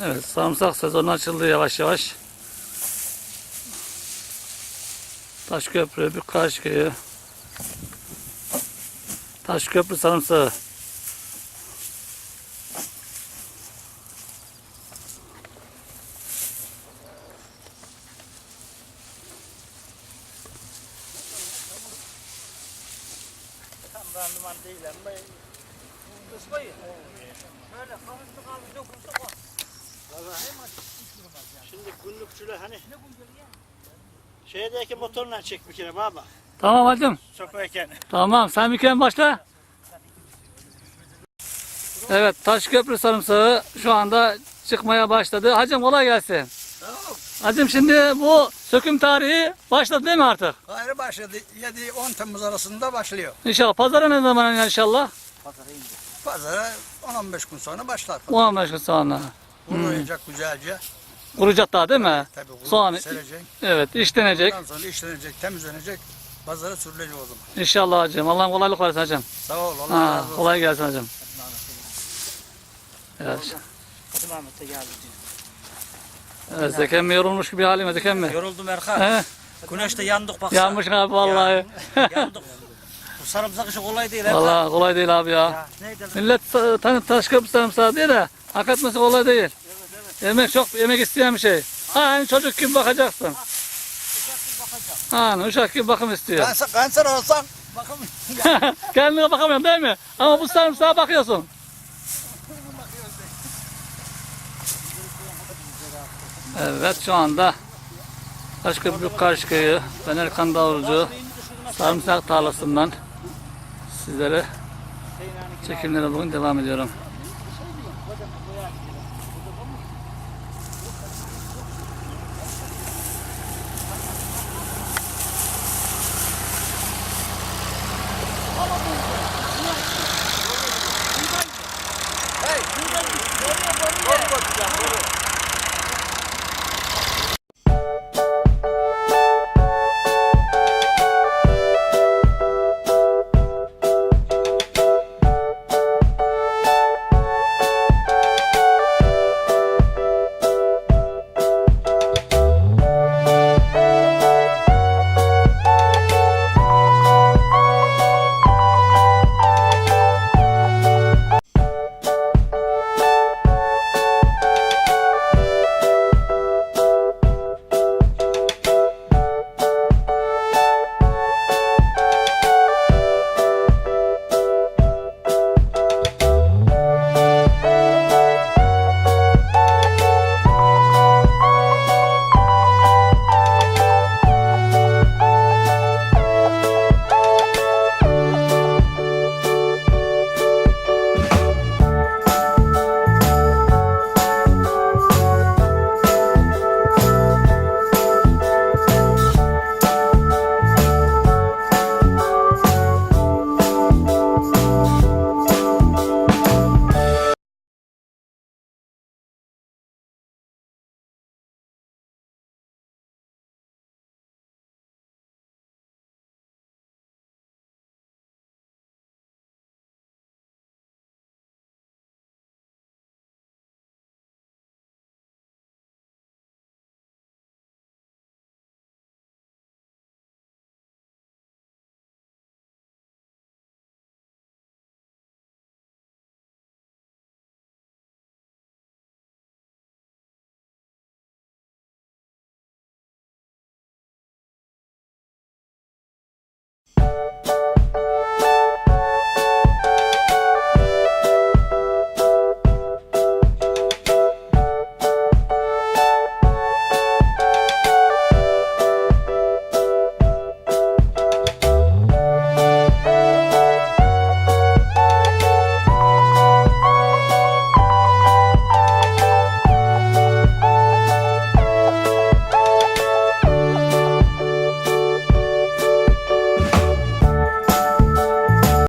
Evet sarımsak sezonu açıldı yavaş yavaş. Taşköprü, Büyükkarşıköy'ü. Taşköprü sarımsağı. Tam randıman değil ama. Şöyle kafasını kalmış dokunsa o. Şimdi günlükçüler hani şeydeki motorla çek bir kere baba. Tamam hacım. Sokayken. Tamam sen bir kere başla. Evet Taşköprü sarımsağı şu anda çıkmaya başladı. Hacım kolay gelsin. Tamam. Hacım şimdi bu söküm tarihi başladı değil mi artık? Gayrı başladı. 7-10 Temmuz arasında başlıyor. İnşallah pazara ne zaman inşallah? Pazara 10-15 gün sonra başlar. 15 gün sonra. Kuruyacak güzelce. Kuracak daha değil mi? Tabii kuru Soğanı serecek. evet işlenecek. Ondan sonra işlenecek, temizlenecek. Pazara sürülecek o zaman. İnşallah hacım. Allah'ın kolaylık versin hacım. Sağ ol. Allah Ha, razı olsun. kolay gelsin hacım. Evet. Kadim Ahmet'e geldi. evet Zeki emmi yorulmuş gibi halim Zeki emmi. Yoruldum Erkan. He, Güneşte yandık baksana. yanmış abi vallahi. yandık. Bu sarımsak işi kolay değil Erkan. vallahi kolay değil abi ya. Ya? Millet ta- ta- taş köprü sarımsağı diye de hak etmesi kolay değil. Yemek çok yemek isteyen bir şey. Hani çocuk gibi bakacaksın. Hani uşak gibi bakım istiyor. Kanser, kanser olsan bakın Kendine bakamıyorsun değil mi? Ama bu sarımsağa bakıyorsun. Evet şu anda Taşköprü Karşıköy'ü ben Erkan Davulcu sarımsak tarlasından sizlere çekimlere bugün devam ediyorum.